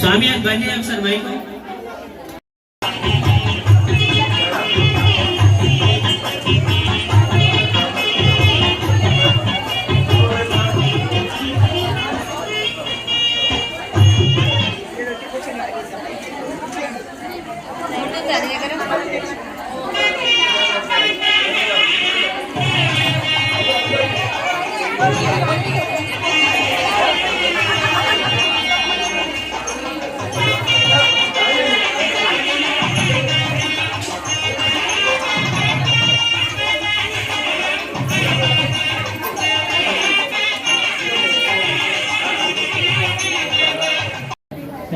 స్వామి అని బంద్ చేయండి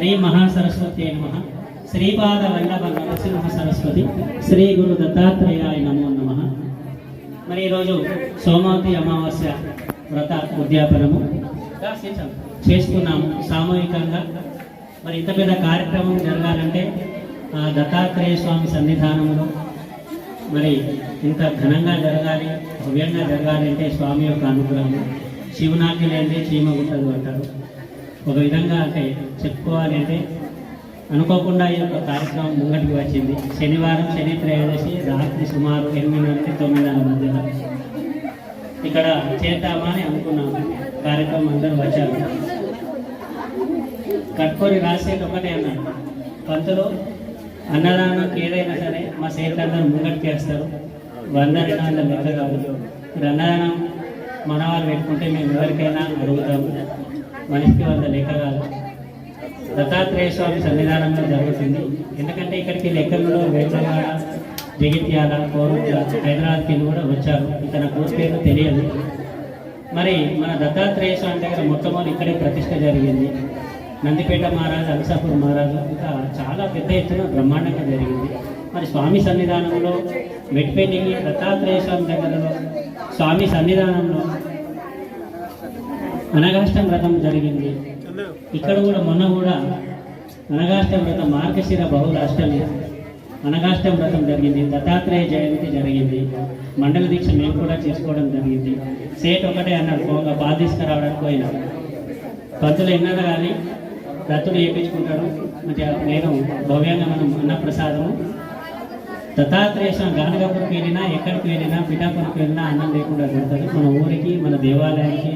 శ్రీ మహాసరస్వతి నమ. శ్రీపాద వల్లభ నరసింహ సరస్వతి శ్రీ గురు దత్తాత్రేయాయ నమో నమ. మరి ఈరోజు సోమావతి అమావాస్య వ్రత ఉద్యాపనము. చేస్తున్నాము సామూహికంగా. మరి ఇంత పెద్ద కార్యక్రమం జరగాలంటే ఆ దత్తాత్రేయ స్వామి సన్నిధానంలో మరి ఇంత ఘనంగా జరగాలి భవ్యంగా జరగాలి అంటే స్వామి యొక్క అనుగ్రహం శివునాకి లేదే చీమ గుట్టదు అంటారు. ఒక విధంగా అంటే చెప్పుకోవాలి అంటే అనుకోకుండా ఈ యొక్క కార్యక్రమం ముంగటికి వచ్చింది. శనివారం శని త్రయోదశి రాత్రి సుమారు ఎనిమిది నుండి తొమ్మిదిన్నర మధ్యలో. ఇక్కడ చేద్దామా అని అనుకున్నాము కార్యక్రమం అందరూ వచ్చారు. కట్టుకొని రాసేది ఒకటే అన్నాడు పంతులు అన్నదానానికి ఏదైనా సరే మా సేవలందరూ ముంగటికి వేస్తారు వంద రెండు వందల లెక్క కాదు మీరు అన్నదానం మన వాళ్ళు పెట్టుకుంటే మేము ఎవరికైనా అడుగుతాము. మనిషికి వంద లెక్క కాదు దత్తాత్రేయ స్వామి సన్నిధానంలో జరుగుతుంది. ఎందుకంటే ఇక్కడికి లెక్కలలో వేటవాడ జగిత్యాల కోరుట్ల హైదరాబాద్కి కూడా వచ్చారు. ఇతని పూర్తి పేరు తెలియదు. మరి మన దత్తాత్రేయ స్వామి దగ్గర మొట్టమొదటి ఇక్కడే ప్రతిష్ట జరిగింది. నందిపేట మహారాజు అలసాపూర్ మహారాజు ఇంకా చాలా పెద్ద ఎత్తున బ్రహ్మాండంగా జరిగింది. మరి స్వామి సన్నిధానంలో మెట్పేటికి దత్తాత్రేయ స్వామి దగ్గరలో స్వామి సన్నిధానంలో అనగాష్టం వ్రతం జరిగింది. ఇక్కడ కూడా మొన్న కూడా అనగాష్టం వ్రతం మార్గశిర బహుళ అష్టమి అనగాష్టం వ్రతం జరిగింది. దత్తాత్రేయ జయంతి జరిగింది. మండల దీక్ష మేము కూడా చేసుకోవడం జరిగింది. సేట్ ఒకటే అన్నాడు పోగా బాధ తీసుకురావడానికి పోయినా. పంతులు ఎన్నది కానీ దత్తుడు చేయించుకుంటాడు మంచిగా నేను భవ్యంగా మనం అన్నప్రసాదము దత్తాత్రేయ గానగపురికి వెళ్ళినా ఎక్కడికి వెళ్ళినా పిఠాపురికి వెళ్ళినా అన్నం లేకుండా దొరుకుతుంది మన ఊరికి మన దేవాలయానికి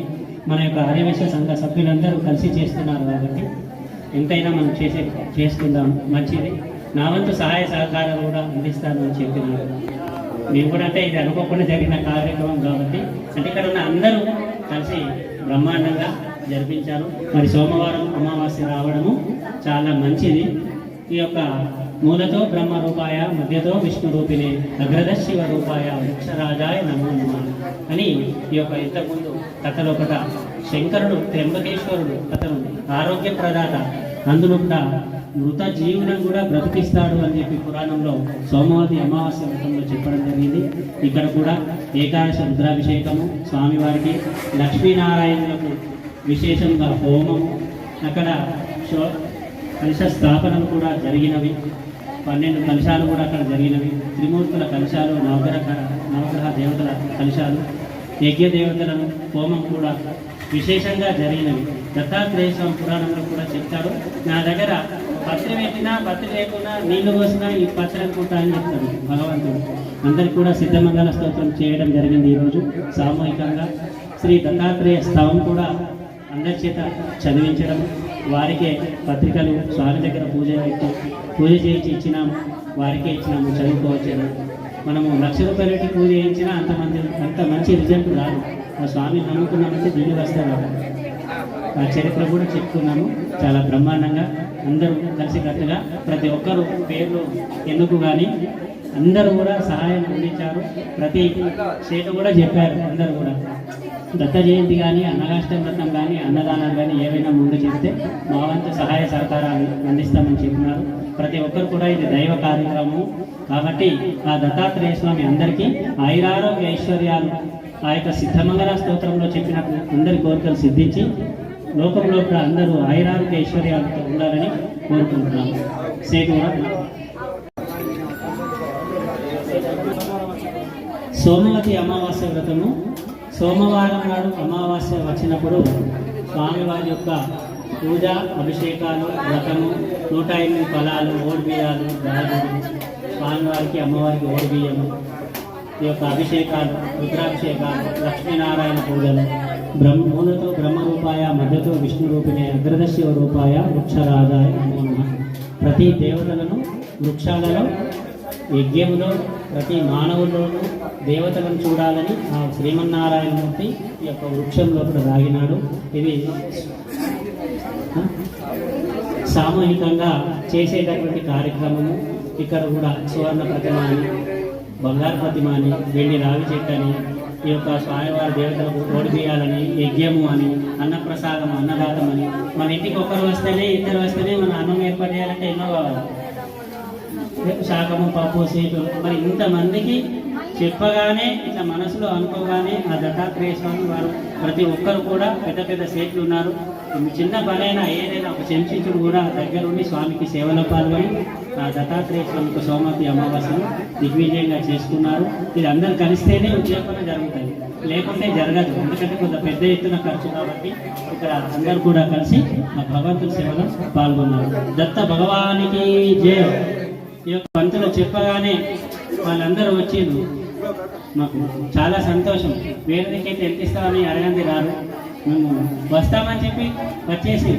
మన యొక్క ఆర్యవేశ సంఘ సభ్యులందరూ కలిసి చేస్తున్నారు కాబట్టి ఎంతైనా మనం చేసే చేసుకుందాం మంచిది. నా వంతు సహాయ సహకారాలు కూడా అందిస్తాను అని చెప్పినారు మేము కూడా అంటే ఇది అనుకోకుండా జరిగిన కార్యక్రమం కాబట్టి అంటే ఇక్కడ ఉన్న అందరూ కలిసి బ్రహ్మాండంగా జరిపించారు. మరి సోమవారం అమావాస్య రావడము చాలా మంచిది. ఈ యొక్క మూలతో బ్రహ్మ రూపాయ మధ్యతో విష్ణు రూపిణి అగ్రద శివ రూపాయ వృక్షరాజాయ నమో నమ అని ఈ యొక్క ఇంతకుముందు కథలో ఒకట శంకరుడు త్ర్యంబకేశ్వరుడు అతను ఆరోగ్య ప్రదాత అందులో కూడా మృత జీవులను కూడా బ్రతికిస్తాడు అని చెప్పి పురాణంలో సోమవతి అమావాస్య వ్రతంలో చెప్పడం జరిగింది. ఇక్కడ కూడా ఏకాదశ రుద్రాభిషేకము స్వామివారికి లక్ష్మీనారాయణులకు విశేషంగా హోమము అక్కడ శో కలశ స్థాపనలు కూడా జరిగినవి. పన్నెండు కలశాలు కూడా అక్కడ జరిగినవి. త్రిమూర్తుల కలశాలు నవగ్రహ నవగ్రహ దేవతల కలశాలు యజ్ఞ దేవతలను హోమం కూడా విశేషంగా జరిగినవి. దత్తాత్రేయ స్వామి పురాణంలో కూడా చెప్తాడు నా దగ్గర పత్రి పెట్టినా పత్రి లేకున్నా నీళ్ళు పోసినా ఈ పత్రి అనుకుంటా అని చెప్తాడు భగవంతుడు. అందరికి కూడా సిద్ధమంగళ స్తోత్రం చేయడం జరిగింది ఈరోజు. సామూహికంగా శ్రీ దత్తాత్రేయ స్థవం కూడా అందరి చేత చదివించడం వారికే పత్రికలు స్వామి దగ్గర పూజ పెట్టి పూజ చేయించి ఇచ్చినాము వారికే ఇచ్చినాము చదువుకోవచ్చు మనము లక్ష రూపాయలు పెట్టి పూజ చేయించినా అంత మంది అంత మంచి రిజల్ట్ రాదు. ఆ స్వామి నమ్ముకున్నామంటే దీన్ని వస్తారు? ఆ చరిత్ర కూడా చెప్పుకున్నాము. చాలా బ్రహ్మాండంగా అందరూ కలిసికట్టుగా ప్రతి ఒక్కరు పేర్లు ఎందుకు కానీ అందరూ కూడా సహాయం అందించారు. ప్రతి స్టేట్ కూడా చెప్పారు అందరూ కూడా. దత్త జయంతి కానీ అన్నగాష్టం వ్రతం కానీ అన్నదానాలు కానీ ఏవైనా ముందు చెప్తే మా వంతు సహాయ సహకారాలు అందిస్తామని చెప్పినారు. ప్రతి ఒక్కరు కూడా ఇది దైవ కార్యక్రమం కాబట్టి ఆ దత్తాత్రేయ స్వామి అందరికీ ఐరారోగ్య ఐశ్వర్యాలు ఆ యొక్క సిద్ధమంగళ స్తోత్రంలో చెప్పినట్టు అందరి కోరికలు సిద్ధించి లోకంలో కూడా అందరూ ఐరారోగ్య ఐశ్వర్యాలతో ఉండాలని కోరుకుంటున్నాము. సేటు సోమవతి అమావాస్య వ్రతము సోమవారం నాడు అమావాస్య వచ్చినప్పుడు స్వామివారి యొక్క పూజ అభిషేకాలు వ్రతము నూట ఎనిమిది ఫలాలు ఓడిబియ్యాలు దారులు స్వామివారికి అమ్మవారికి ఓడిబియ్యము ఈ యొక్క అభిషేకాలు రుద్రాభిషేకాలు లక్ష్మీనారాయణ పూజలు బ్రహ్మ మూలతో బ్రహ్మరూపాయ మధ్యతో విష్ణు రూపిణే అగ్రదశివ రూపాయ వృక్షరాజాయ నమో. ప్రతి దేవతలను వృక్షాలలో యజ్ఞములో ప్రతి మానవుల్లోనూ దేవతలను చూడాలని ఆ శ్రీమన్నారాయణమూర్తి ఈ యొక్క వృక్షం లోపల రాగినాడు ఇది సామూహికంగా చేసేటటువంటి కార్యక్రమము. ఇక్కడ కూడా సువర్ణ ప్రతిమ అని బంగారు ప్రతిమ అని వెండి రావి చెట్టు అని ఈ యొక్క స్వామివారి దేవతలకు ఓడిపియాలని యజ్ఞము అని అన్నప్రసాదం అన్నదాతం అని. మన ఇంటికి ఒకరు వస్తేనే ఇద్దరు వస్తేనే మన అన్నం ఏర్పాటు చేయాలంటే ఎన్నో కావాలి. శాకము పప్పు సీటు మరి ఇంతమందికి చెప్పగానే ఇట్లా మనసులో అనుకోగానే ఆ దత్తాత్రేయ స్వామి వారు ప్రతి ఒక్కరు కూడా పెద్ద పెద్ద సేట్లు ఉన్నారు. చిన్న పనైనా ఏదైనా ఒక చెంచుడు కూడా దగ్గరుండి స్వామికి సేవలో పాల్గొని ఆ దత్తాత్రేయ స్వామికి సోమతి అమావాస్యను దిగ్విజయంగా చేసుకున్నారు. ఇది అందరు కలిస్తేనే ఉద్యోగం జరుగుతుంది. లేకుంటే జరగదు. ఎందుకంటే కొంత పెద్ద ఎత్తున ఖర్చు కాబట్టి ఇక్కడ అందరు కూడా కలిసి ఆ భగవంతుడి సేవలో పాల్గొన్నారు. దత్త భగవానికి జయ. ఈ యొక్క పంతులు చెప్పగానే వాళ్ళందరూ వచ్చిండ్రు. మాకు చాలా సంతోషం. వేరేదికైతే ఎంత ఇస్తామని అడగండి రారు. మేము వస్తామని చెప్పి వచ్చేసి.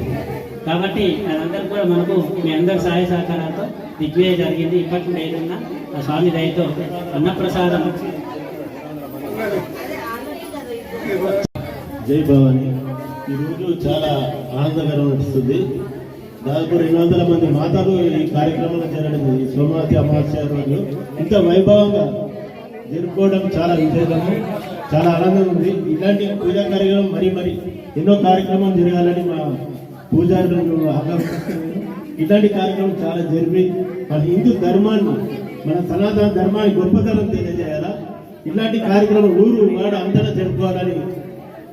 కాబట్టి వాళ్ళందరూ కూడా మనకు మీ అందరి సహాయ సహకారాలతో దిగ్విజయ జరిగింది. ఇప్పటి ఏదన్నా ఆ స్వామి దయతో అన్నప్రసాదం. జై భవాని. ఈరోజు చాలా ఆనందకరం అనిపిస్తుంది. దాదాపు రెండు వందల మంది మాతలు ఈ కార్యక్రమంలో జరగడం ఈ సోమనాథి అమాస్య రోజు. ఇంత వైభవంగా జరుపుకోవడం చాలా విశేషము చాలా ఆనందం ఉంది. ఇలాంటి పూజా కార్యక్రమం మరి మరి ఎన్నో కార్యక్రమం జరగాలని మా పూజారులను ఆకాంక్షిస్తున్నాను ఇలాంటి కార్యక్రమం చాలా జరిపి మన హిందూ ధర్మాన్ని మన సనాతన ధర్మాన్ని గొప్పతనం తెలియజేయాలా? ఇలాంటి కార్యక్రమం ఊరు వాడు అంతటా జరుపుకోవాలని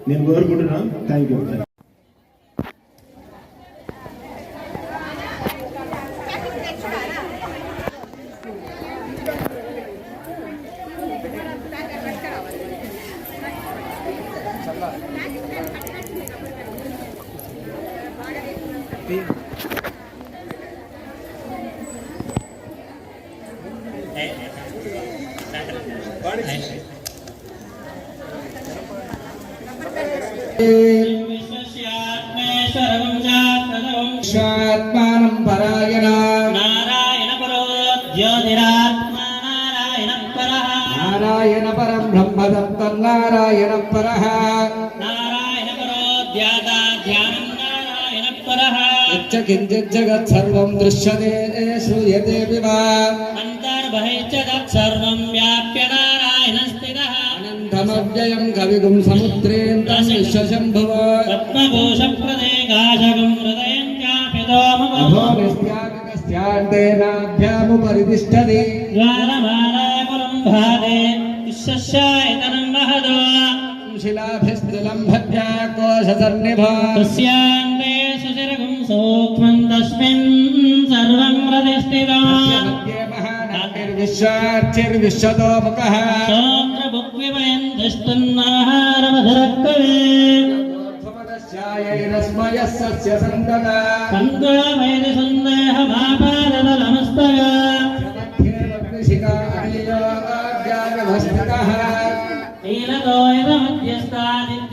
నేను కోరుకుంటున్నాను. థ్యాంక్ యూ పరో ధ్యాతా ధ్యానం నారాయణ పరః కించిత్ జగత్ సర్వం దృశ్యతే శ్రూయతే వివా అంతర్బహిశ్చ తత్సర్వం వ్యాప్య నారాయణ స్థితః అనంతమవ్యయం కవిగుం విశ్వశంభువ హృదయం విశ్వస్యాయతనం మహదో शिलाभिस्तिलम् भद्रा कोशसर्निभा तस्यान्ते सुशिरगुं सूक्ष्मं तस्मिन् सर्वं प्रतिष्ठिता। विश्वार्चिर्विश्वतोमुखः सोन्द्रभुक्विमयं दुष्टन्नाहारमधुरक्वे ैरस्मयः सस्य सन्ददा सन्दामयति सन्देहमापादलमस्तगा कृषिका अनियोगाग्यागमस्थितः नीलतोयदम् ఆజ్ఞానమస్తికः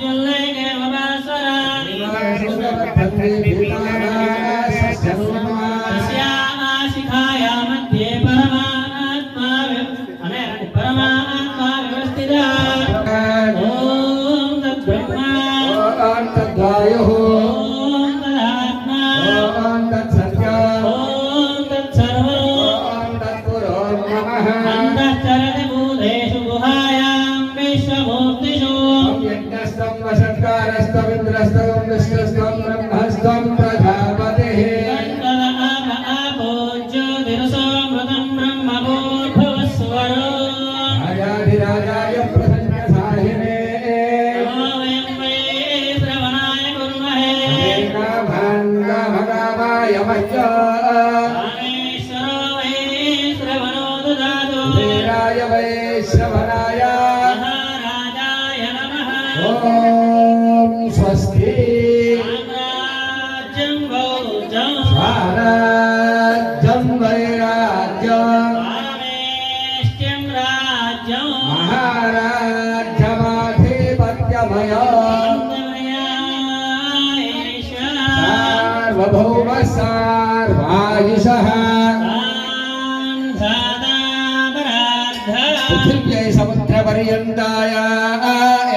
पृथिव्यै समुद्रपर्यन्ताय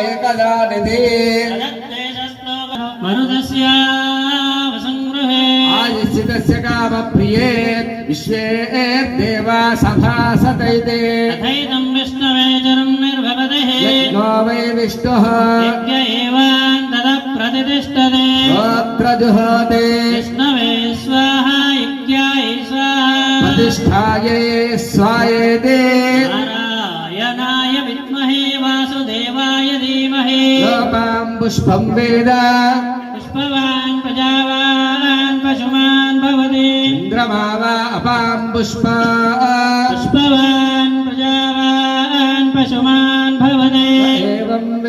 एकदा निधे मरुदस्य आयुषितस्य कामप्रिये विश्वे देवा सभासतैते तथैतं विष्णवे जरं निर्भवदेः। यज्ञो वै विष्णुः। यज्ञ एवान्तद प्रतिष्ठते गोत्रजुहोते। विष्णवे स्वाहा यज्ञाय स्वाहा। प्रतिष्ठायै स्वायेते। లోపాం పుష్పం వేద. పుష్పవాన్ ప్రజావాన్ పశుమాన్ భవతి. చంద్రమా వా అపాం పుష్ప. పుష్పవాన్ ప్రజావాన్ పశుమాన్ భవతి. ఏవం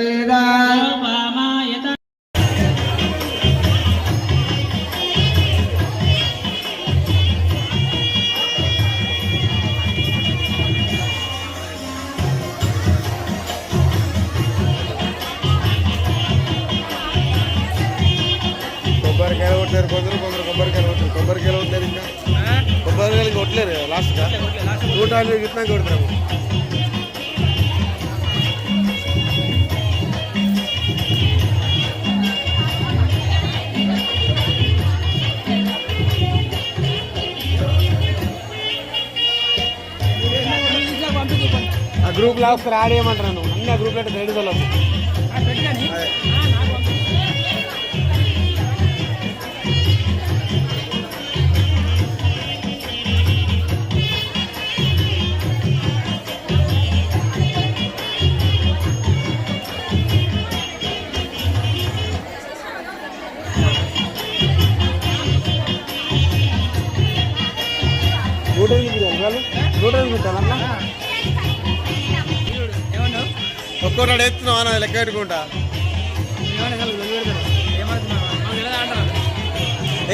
ఒకసారి యాడ్ చేయమంటారు నువ్వు? అన్ని ఆ గ్రూప్లో రెడీ ఒక్కోటాడు ఎత్తున్నావు అన్న లెక్క పెట్టుకుంటా.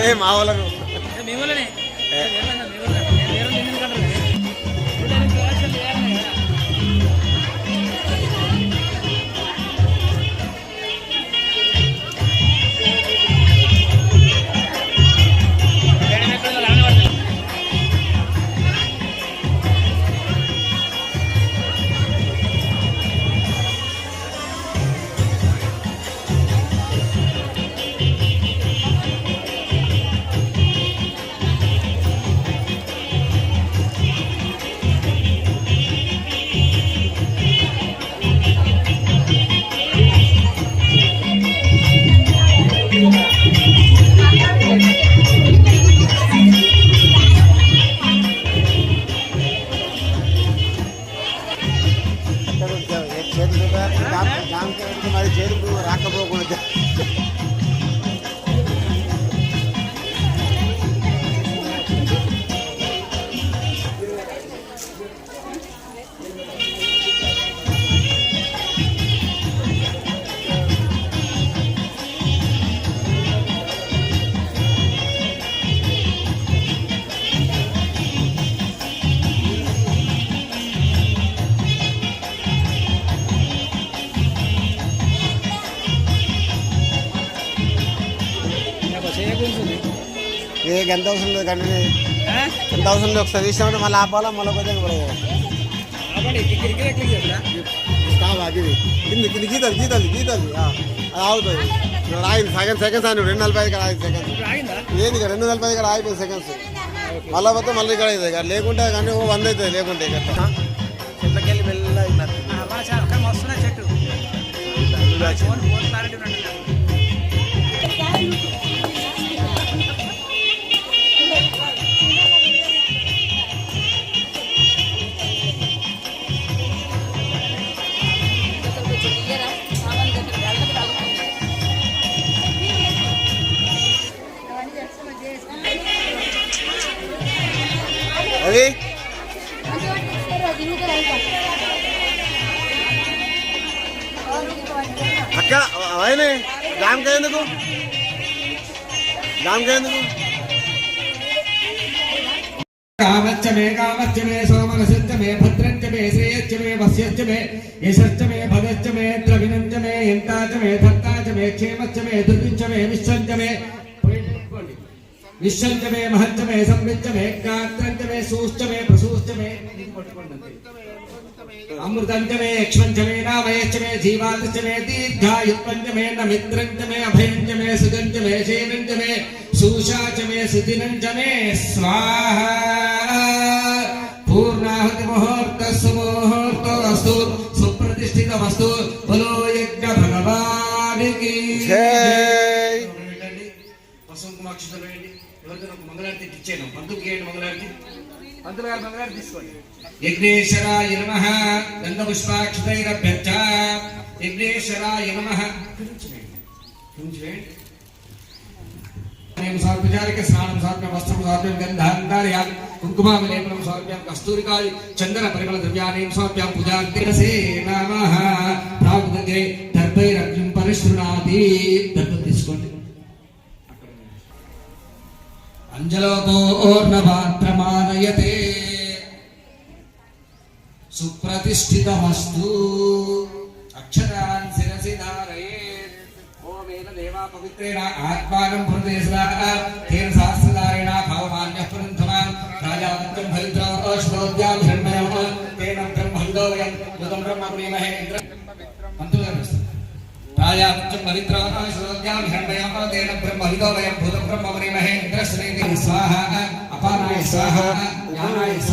ఏ మా వాళ్ళకు ఎంత అవసరం లేదు కానీ. ఎంత అవసరం లేదు ఒకసారి తీసినామంటే మళ్ళీ ఆపాలా మళ్ళీ కూడా కావా అది కింది కింది గీతలు గీతలు గీతలు ఆ, అది ఆగుతుంది. ఇప్పుడు ఆగింది సెకండ్ సెకండ్స్ అని రెండు నలభై ఐదు ఆగింది సెకండ్స్ ఏంది ఇక రెండు నలభై ఐదు ఆగిపోయింది సెకండ్స్ మళ్ళీ పోతే మళ్ళీ ఇక్కడ అవుతుంది ఇక. లేకుంటే కానీ ఓ వంద అవుతుంది లేకుంటే ఇక చెట్లకెళ్ళి మెల్లగా అది ఆయనే జామకాయ ఎందుకు? జామకాయ ఎందుకు? కామచ్చ మే కామచ్చ మే సోమనసచ్చ మే భద్రంచ మే శ్రేయచ్చ మే వస్యచ్చ మే యశశ్చ మే భగశ్చ మే ద్రవిణంచ మే ఎంతాచ మే ధత్తాచ మే క్షేమచ్చ మే దుర్వించ మే విశ్వంచ మే. విశ్వంచ మే మహంచ మే సంవిచ్చ మే గాత్రంచ మే సూశ్చ మే ప్రసూశ్చ మే అంతే. అమృతంచ మే యక్ష్మంచ మే నామయశ్చ మే జీవాంచ మే దీర్ఘాయుత్వంచ మే నమిత్రంచ మే అభయంచ మే సుగంచ మే శేనంచ మే శూషాచ మే సుదినంచ మే స్వాహ. పూర్ణాహుతి ముహూర్త సుముహూర్తో అస్తు సుప్రతిష్ఠితమస్తు బలో యజ్ఞ భగవానికి. జై. పశువు కుమాక్షితలు వేయండి ఎవరికైనా ఒక మంగళారతి ఇచ్చాను పంతుకి ఏంటి మంగళారతి? పంతులు గారు మంగళారతి తీసుకోండి. యజ్ఞేశ్వరాయ నమ. గంధపుష్పాక్షతైరభ్యర్థ స్నానం సమర్ప్యం వస్త్రం సమర్ప్యం గంధాంతార్యాం కుంకుమావిలేపనం సమర్ప్యం కస్తూరికాయ చందన పరిమళ ద్రవ్యాన్ని సమర్ప్యం పూజాగ్రసే ప్రాగుదంగే పరిశృణాతి. దర్భం తీసుకోండి. అంజలోపూర్ణపాత్రమానయతే. సుప్రతిష్ఠితమస్తు. అక్షరాన్ శిరసి ధారయేత్ ఓమేన దేవా పవిత్రేణ ఆత్మానం పురదేశరాః తేన సహస్రధారేణ భావమాన్యః పురంధమాన్ రాజావత్యం హరిద్రోష్ణోద్యాం షణ్మయం తేన బ్రహ్మందో వయం. छायामुच्चं पवित्राः सुसद्यां हिरण्यः तेन ब्रह्मविदो वयं भूतब्रह्मवरिमहे इन्द्रश्रेति स्वाहा अपानाय स्वाहा ज्ञानाय स्वाहा।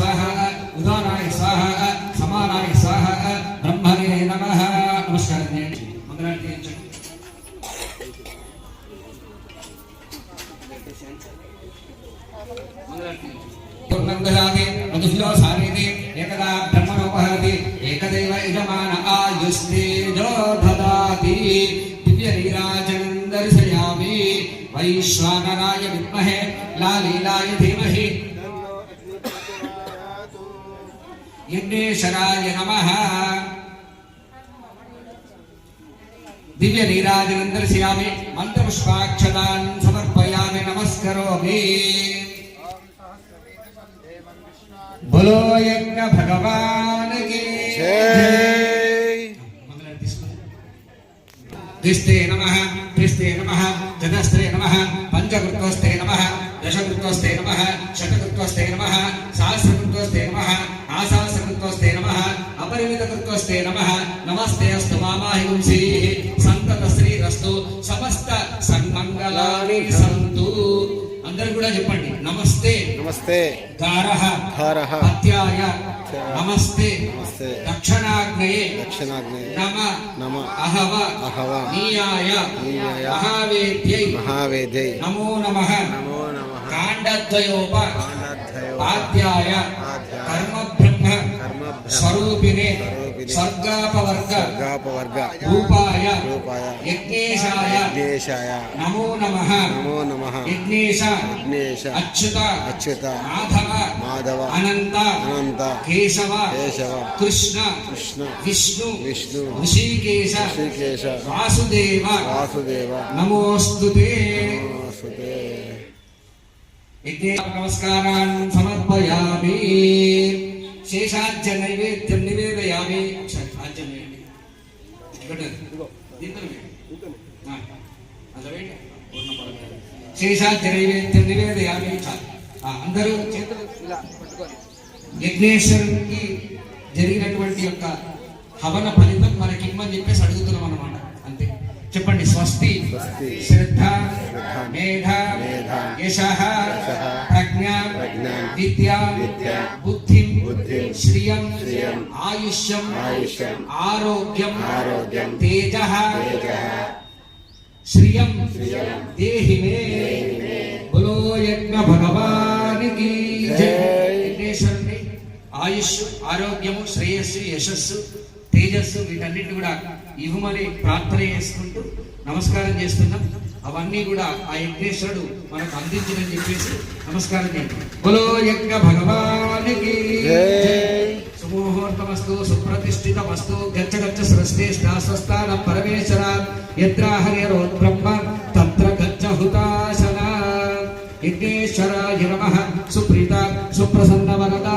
యజ్ఞేశ్వరాయ నమ. దివ్య నీరాజనం దర్శయామి మంత్రపుష్పాక్షతాన్ సమర్పయామి నమస్కరోమి. బలో యజ్ఞ భగవానికి. జై నమ క్రిస్తే నమ చతస్త్రే నమ పంచకృత్వస్తే నమ దశకృత్వస్తే నమ శతకృత్వస్తే నమ వంశీ సంతత శ్రీరస్తు సమస్త సన్మంగళాని సంతు. అందరూ కూడా చెప్పండి నమస్తే. నమస్తే. గారః ధారః అత్యాయ నమస్తే. నమస్తే. దక్షిణాగ్నయే. దక్షిణాగ్నే నమ. నమ. అహవ. అహవ. నీయాయ. నీయాయ. మహావేద్యై. మహావేదై నమో నమః. నమో నమః. కాండద్వయోప. ఆద్యాయ కర్మ స్వరూపిణే స్వర్గాపవర్గ వర్గాపవర్గ రూపాయ రూపాయ. యజ్ఞేశాయ నమో నమః. నమో నమః. యజ్ఞేశ విఘ్నేశ అచ్యుత అచ్యుత. మాధవ మాధవ. అనంత అనంత. కేశవ కేశవ. కృష్ణ కృష్ణ. విష్ణు విష్ణు. ఋషికేశ శ్రీకేశ వాసుదేవ వాసుదేవ. నమోస్తుతే నమోస్తుతే నమస్కారాన్ సమర్పయామి. శేషాజ్య నైవేద్యం నివేదయామి ఆజ్యం వేయండి. శేషాజ్య నైవేద్యం నివేదయామి అందరూ చేతులు యజ్ఞేశ్వరునికి జరిగినటువంటి యొక్క హవన ఫలితం మనకి ఇమ్మని చెప్పేసి అడుగుతున్నాం అన్నమాట అంతే చెప్పండి స్వస్తి. శ్రద్ధ. మేధ. యశ ప్రజ్ఞ. విద్య ఆయుష్యం ఆయుష్యం. ఆరోగ్యం ఆరోగ్యం. తేజ తేజః. శ్రియం శ్రియం. దేహి మే బలో యజ్ఞ భగవానికి. విఘ్నేశ్వరుని ఆయుష్ ఆరోగ్యము శ్రేయస్సు యశస్సు తేజస్సు వీటన్నిటిని కూడా ఇవ్వమని ప్రార్థన చేసుకుంటూ నమస్కారం చేస్తున్నాం అవన్నీ కూడా ఆ యజ్ఞేశ్వరుడు మనకు అందించడని చెప్పేసి నమస్కారం చేయండి బలో యజ్ఞ భగవానికి. సుముహూర్తమస్తు సుప్రతిష్ఠితమస్తు గచ్చ గచ్చ సృష్టి స్వస్థాన పరమేశ్వర యత్ర హరిరోద్బ్రహ్మ తత్ర గచ్చ హుతాశన యజ్ఞేశ్వరాయ నమః సుప్రీత సుప్రసన్న వరదా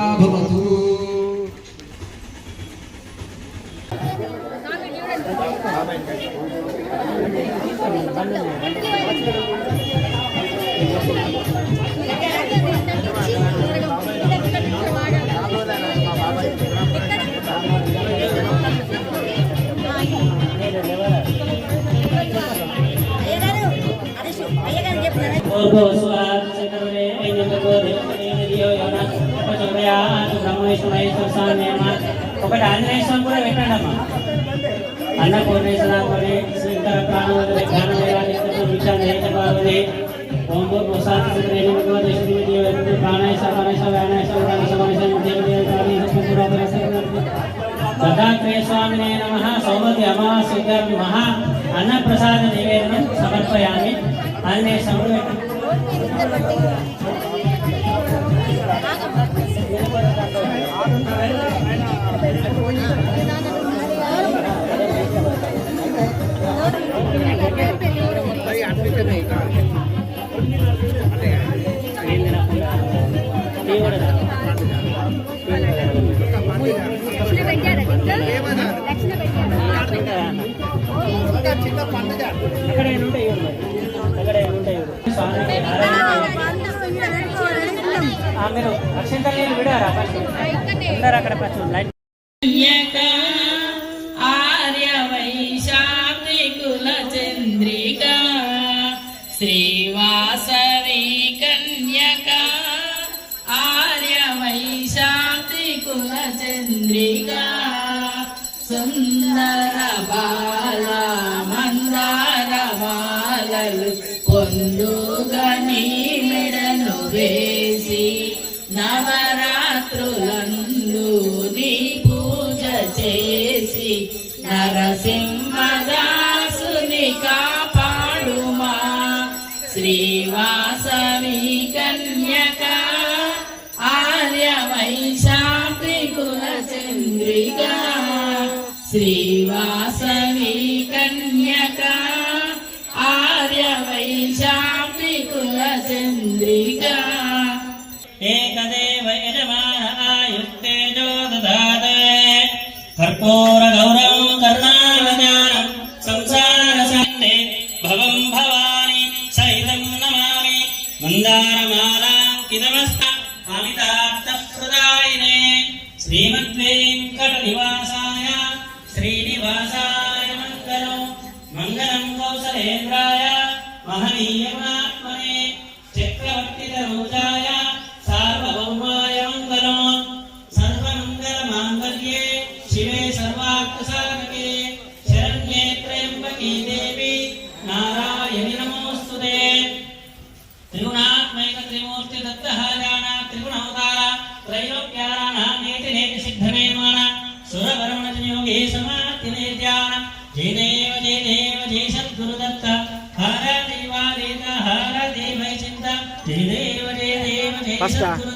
దత్తాత్రేయ స్వామినే నమ. సౌమతి అమావాస్య నమ. అన్నప్రసాద నివేదనం సమర్పయామి. అన్నే సమయ అక్కడ రక్షించాలి విడారా? ఉన్నారు అక్కడ కొంచెం లైట్ చంద్రికా. ఏకదేవ యజమాన ఆయుస్తేజో దాదే కర్పూర జ్ఞానానేతి నేతి సిద్ధమేమాన సురవరమణ యోగే సమాతి నిర్ధ్యాన జయదేవ జయదేవ జయ సద్గురుదత్త హర దేవాదేత హర దేవ చింత జయదేవ జయదేవ జయ సద్గురు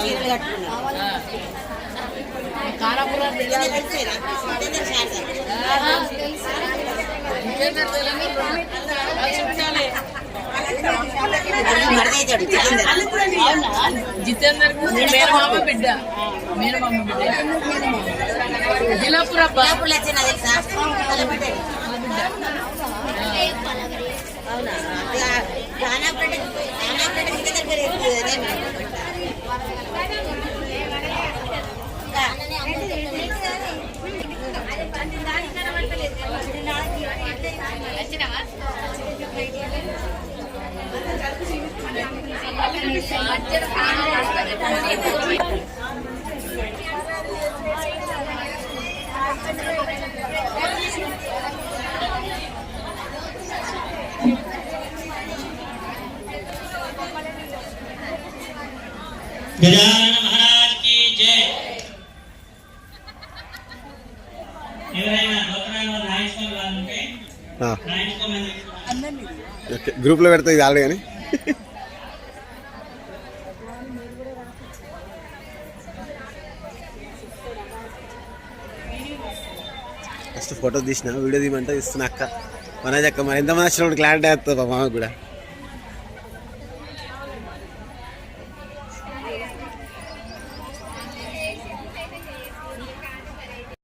చీరలు కట్టుకున్నారు జితేందర్ మేనమామ బిడ్డ బిడ్డ జిలాపుర బిడ్డ Good night. గ్రూప్లో పెడతా ఇది ఆల్రెడీ కానీ ఫస్ట్ ఫోటో తీసిన వీడియో తీయమంటే ఇస్తున్నా అక్క. మనది అక్క మరి ఎంతమంది వచ్చినప్పుడు క్లారిటీ అవుతుంది మా మామకు కూడా.